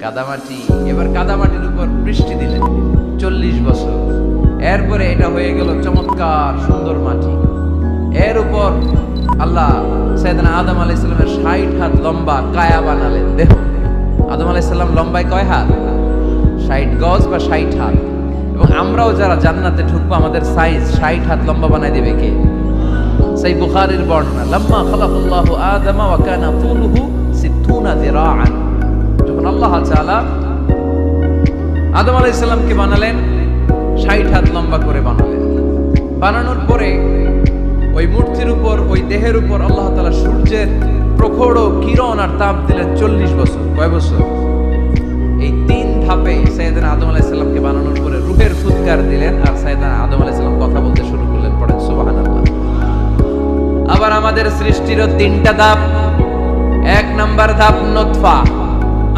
কাদামাটি, এবার কাদামাটির উপর বৃষ্টি দিলেন চল্লিশ বছর। এরপরে এটা হয়ে গেল চমৎকার সুন্দর মাটি। এর উপর আল্লাহ সৈয়দনা আদম আলাইসাল্লামের ষাট হাত লম্বা কায়া বানালেন। দেহ আদম আলাইসাল্লাম লম্বায় কয় হাত? ষাট গজ বা ষাট হাত। এবং আমরাও যারা জান্নাতে ঢুকবো, আমাদের সাইজ ষাট হাত লম্বা বানাই দেবে কে? সেই বুখারীর বর্ণনা, লাম্মা খালাকাল্লাহু আদামা ওয়া কানা তুলুহু যখন আল্লাহ তাআলা আদম আলাইহিস সালামকে বানালেন 60 হাত লম্বা করে বানালেন। বানানোর পরে ওই মূর্তির উপর, ওই দেহের উপর আল্লাহ তাআলা সূর্যের প্রখর কিরণ আর তাপ দিলেন 40 বছর। কয় বছর? এই তিন ধাপে সৈয়দনা আদম আলাইহিস সালামকে বানানোর পরে রূহের ফুৎকার দিলেন আর সৈয়দনা আদম আলাইহিস সালাম কথা বলতে শুরু করলেন, পড়েন সুবহানাল্লাহ। আবার আমাদের সৃষ্টিরও তিনটা ধাপ। এক নাম্বার ধাপ নতফা।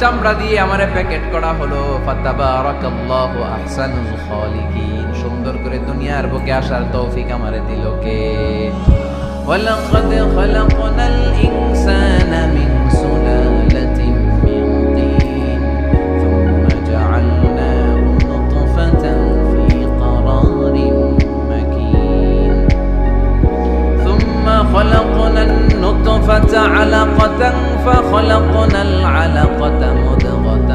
চামড়া দিয়ে আমারে প্যাকেট করা হলো। ফাতাবারাকাল্লাহু সুন্দর করে দুনিয়ার বুকে আসার তৌফিক আমারে দিল কে। ওয়ালাকাদ খালাকনাল ইনসানা মিন العلقة مضغة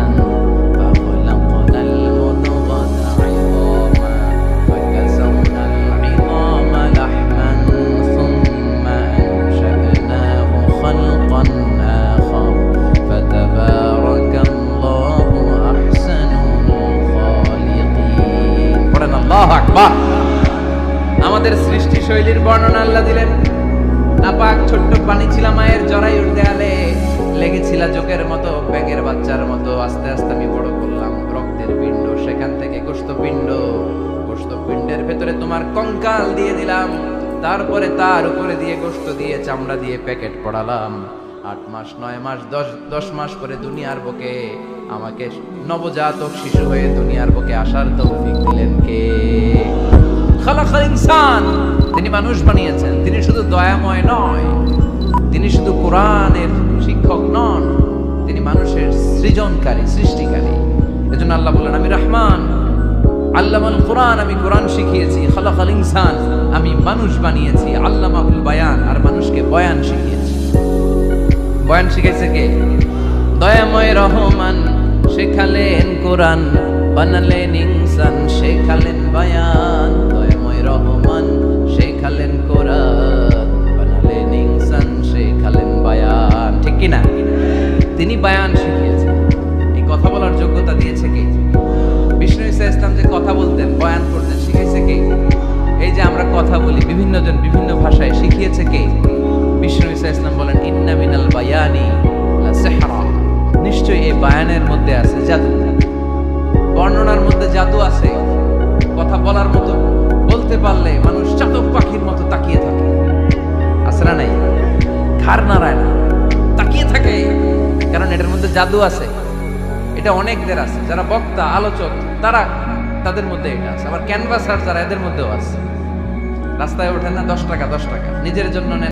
فخلقنا المضغة عظاما فكسونا العظام لحما ثم أنشأناه خلقا آخر فتبارك الله أحسن الخالقين পড়েন আল্লাহ আকবার আমাদের সৃষ্টি শৈলীর বর্ণনা আল্লাহ দিলেন নাপাক ছোট্ট পানি ছিল মায়ের জরায়ুর দেয়ালে লেগেছিল জোকের মতো ব্যাঙের বাচ্চার মতো। আস্তে আস্তে আমি বড় করলাম, রক্তের পিণ্ড, সেখান থেকে গোস্ত পিণ্ড। গোস্ত পিণ্ডের ভেতরে তোমার কঙ্কাল দিয়ে দিলাম। তারপরে তার উপরে দিয়ে গোস্ত দিয়ে চামড়া দিয়ে প্যাকেট পড়ালাম। আট মাস, নয় মাস, দশ দশ মাস পরে দুনিয়ার বুকে আমাকে নবজাতক শিশু হয়ে দুনিয়ার বুকে আসার তৌফিক দিলেন কে? খালাকাল ইনসান, তিনি মানুষ বানিয়েছেন। তিনি শুধু দয়াময় নয়, তিনি শুধু কোরআনের শিক্ষক নন, তিনি মানুষের সৃজনকারী, সৃষ্টিকারী। এজন্য আল্লাহ বললেন, আমি রহমান। আল্লামাল কোরআন, আমি কোরআন শিখিয়েছি, খালাকাল ইনসান। আমি মানুষ বানিয়েছি, আল্লামাহুল বায়ান, আর মানুষকে বয়ান শিখিয়েছি। বয়ান শিখাইছে কে? দয়াময় রহমান, শেখালেন কোরআন, বানালেন ইনসান, শেখালেন বায়ান। দয়াময় রহমান, শেখালেন কোরআন। বায়ান শিখিয়েছে। এই কথা বলার যোগ্যতা দিয়েছে কে? বিষ্ণু ইসা ইসলাম যে কথা বলতেন, বয়ান করতেন শিখেছে কে? এই যে আমরা কথা বলি বিভিন্ন জন বিভিন্ন ভাষায় শিখিয়েছে কে? বিষ্ণু ইসা ইসলাম বলেন, ইন্না মিনাল বায়ানি নিশ্চয়ই এই বায়ানের মধ্যে আছে জাদু। বর্ণনার মধ্যে জাদু আছে। কথা বলার মতো, বলতে পারলে মানুষ চাতক পাখির মতো তাকিয়ে থাকে। আসরা নাই। খার নাড়ায় না। মধ্যে জাদু আছে, এটা অনেকদের আছে। যারা বক্তা, আলোচক, তারা তাদের মধ্যে এটা আছে। আবার ক্যানভাসার যারা, এদের মধ্যেও আছে। রাস্তায় ওঠে না, দশ টাকা দশ টাকা। নিজের জন্য নেন।